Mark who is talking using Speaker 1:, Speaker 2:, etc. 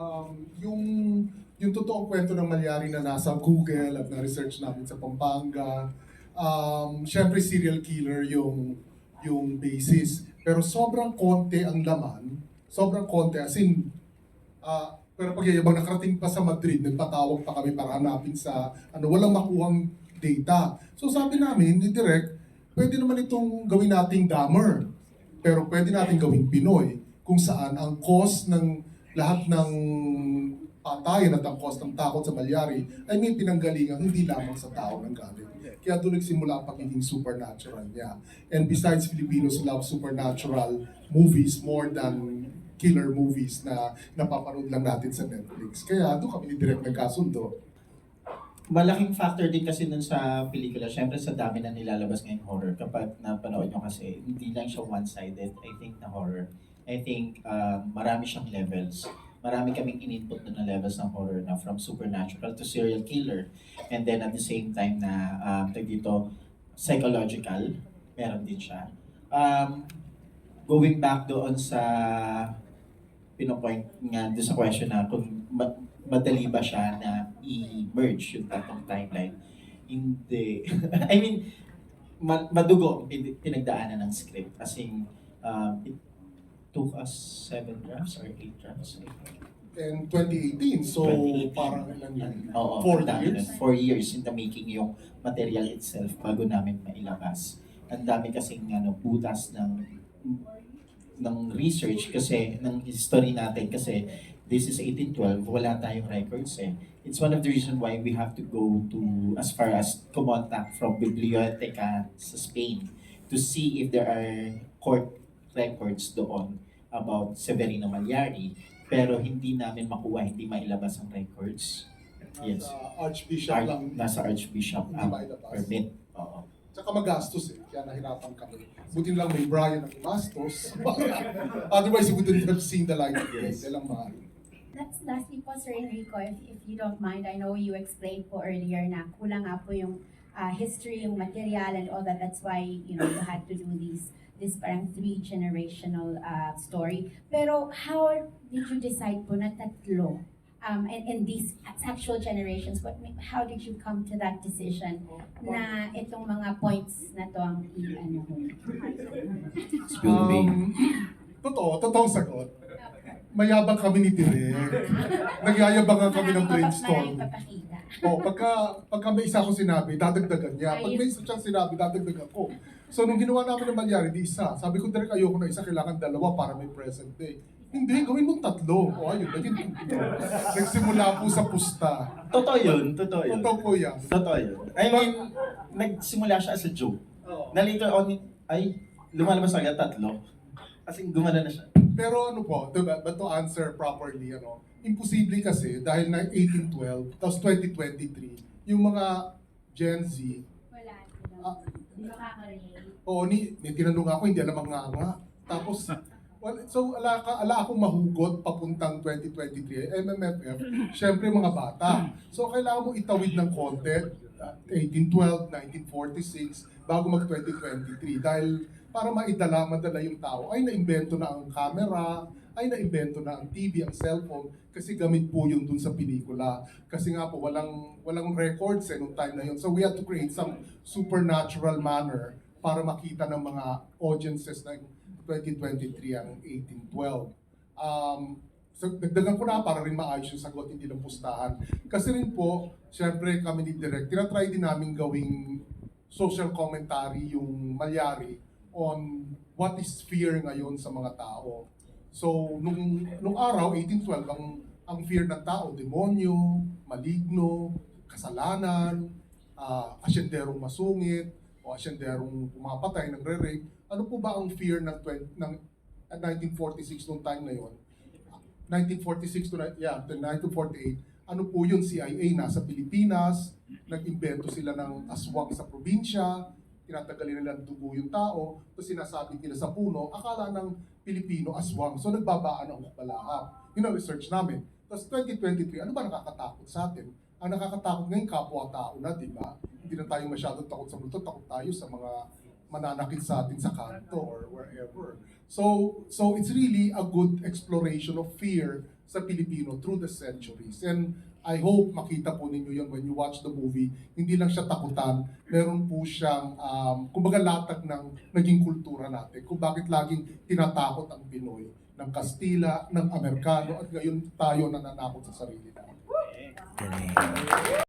Speaker 1: um, yung yung totoong kwento ng Malyari na nasa Google at na-research namin sa Pampanga. Um, Siyempre, serial killer yung yung basis. Pero sobrang konti ang laman. Sobrang konti. As in, ah, pero pagyayabang nakarating pa sa Madrid, nagpatawag pa kami para hanapin sa, ano, walang makuhang data. So sabi namin, ni Direk, pwede naman itong gawin nating dammer. Pero pwede natin gawing Pinoy kung saan ang cause ng lahat ng patayan at ang cause ng takot sa Malyari ay may pinanggalingan hindi lamang sa tao ng galing. Kaya doon nagsimula ang pagiging supernatural niya. And besides, Filipinos love supernatural movies more than killer movies na napapanood lang natin sa Netflix. Kaya doon kami ni Direk nagkasundo.
Speaker 2: Malaking factor din kasi nun sa pelikula, syempre sa dami na nilalabas ngayong horror. Kapag napanood nyo kasi, hindi lang siya one-sided, I think, na horror. I think uh, marami siyang levels. Marami kaming in-input na levels ng horror na from supernatural to serial killer. And then at the same time na, um, tag dito, psychological, meron din siya. Um, going back doon sa pinopoint nga doon sa question na kung ma- madali ba siya na i-merge yung tatlong timeline. Hindi. I mean, ma- madugo ang pin- pinagdaanan ng script. As in, um, it took us seven drafts or eight drafts.
Speaker 1: And 2018, so
Speaker 2: 2018.
Speaker 1: parang ilan yun?
Speaker 2: Oo,
Speaker 1: Four
Speaker 2: dami
Speaker 1: years?
Speaker 2: nun. Four years in the making yung material itself bago namin mailabas. Ang dami kasing ano, butas ng ng research kasi ng history natin kasi this is 1812 wala tayong records eh it's one of the reason why we have to go to as far as kumontak from biblioteca sa Spain to see if there are court records doon about Severino Malyari pero hindi namin makuha hindi mailabas ang records yes
Speaker 1: Nasa Archbishop
Speaker 2: Ar-
Speaker 1: lang.
Speaker 2: nasa Archbishop
Speaker 1: Hindi
Speaker 2: ang
Speaker 1: mailabas.
Speaker 2: permit oo
Speaker 1: Tsaka magastos eh, kaya nahirapan kami. Buti lang may Brian ang gumastos. Otherwise, we wouldn't have seen the light of day.
Speaker 2: Yes.
Speaker 1: Yan lang mahal.
Speaker 3: That's lastly po, Sir Enrico, if, if you don't mind, I know you explained po earlier na kulang nga po yung uh, history, yung material and all that. That's why, you know, you had to do these this parang three generational uh, story. Pero how did you decide po na tatlo? Um, and, and these actual generations, what, how did you come to that decision na itong mga points na to ang i-ano mo?
Speaker 1: Um, totoo, totoong sagot. Mayabang kami ni Direk. Nagyayabangan kami ng brainstorm. Oh, pagka, pagka may isa ko sinabi, dadagdagan niya. Pag may isa siyang sinabi, dadagdagan ko. So, nung ginawa namin ng Malyari, di isa. Sabi ko, Direk, ayoko na isa, kailangan dalawa para may present day. Hindi, gawin mong tatlo. O, ayun, naging tatlo. Nagsimula po sa pusta.
Speaker 2: totoo yun totoo yun
Speaker 1: Totoo po yan.
Speaker 2: Totoo yun. I mean, nagsimula siya as a joke. Na later on, ay, lumalabas agad tatlo. As in, gumana na siya.
Speaker 1: Pero ano po, diba, but to answer properly, ano, imposible kasi dahil na 1812, tapos 2023, yung mga Gen Z,
Speaker 3: Wala.
Speaker 1: Ah.
Speaker 3: Hindi makaka-relate.
Speaker 1: oo, ni, ni tinanong ako, hindi alam ang nga nga. Tapos, well, so ala, ka, ala akong mahugot papuntang 2023, MMFF, syempre mga bata. So kailangan mo itawid ng konti, uh, 1812, 1946, bago mag 2023. Dahil para maidala, madala yung tao, ay naimbento na ang camera, ay naimbento na ang TV, ang cellphone, kasi gamit po yun dun sa pelikula. Kasi nga po, walang, walang records eh, nung time na yun. So we had to create some supernatural manner para makita ng mga audiences na 2023 ang 1812. Um, so, dagdagan ko na para rin maayos yung sagot, hindi lang pustahan. Kasi rin po, syempre kami ni Direk, tinatry din namin gawing social commentary yung Malyari on what is fear ngayon sa mga tao. So, nung, nung araw, 1812, ang, ang fear ng tao, demonyo, maligno, kasalanan, uh, asyenderong masungit, o asyenderong pumapatay, nagre-rape. Ano po ba ang fear ng, 20, ng at 1946 nung time na yon? 1946 to yeah, to 1948. Ano po yun? CIA nasa Pilipinas, nag-imbento sila ng aswang sa probinsya, tinatagalin nila ng dugo yung tao, tapos sinasabi nila sa puno, akala ng Pilipino aswang. So nagbabaan ang balahap. Yun ang research namin. Tapos 2023, ano ba nakakatakot sa atin? Ang nakakatakot ngayon, kapwa-tao na, di ba? Hindi na tayo masyadong takot sa multo, takot tayo sa mga mananakit sa atin sa kanto or wherever. So, so it's really a good exploration of fear sa Pilipino through the centuries. And I hope makita po ninyo yun when you watch the movie. Hindi lang siya takutan, meron po siyang, um, kumbaga latag ng naging kultura natin. Kung bakit laging tinatakot ang Pinoy ng Kastila, ng Amerikano, at ngayon tayo nananakot sa sarili natin.
Speaker 4: Galing.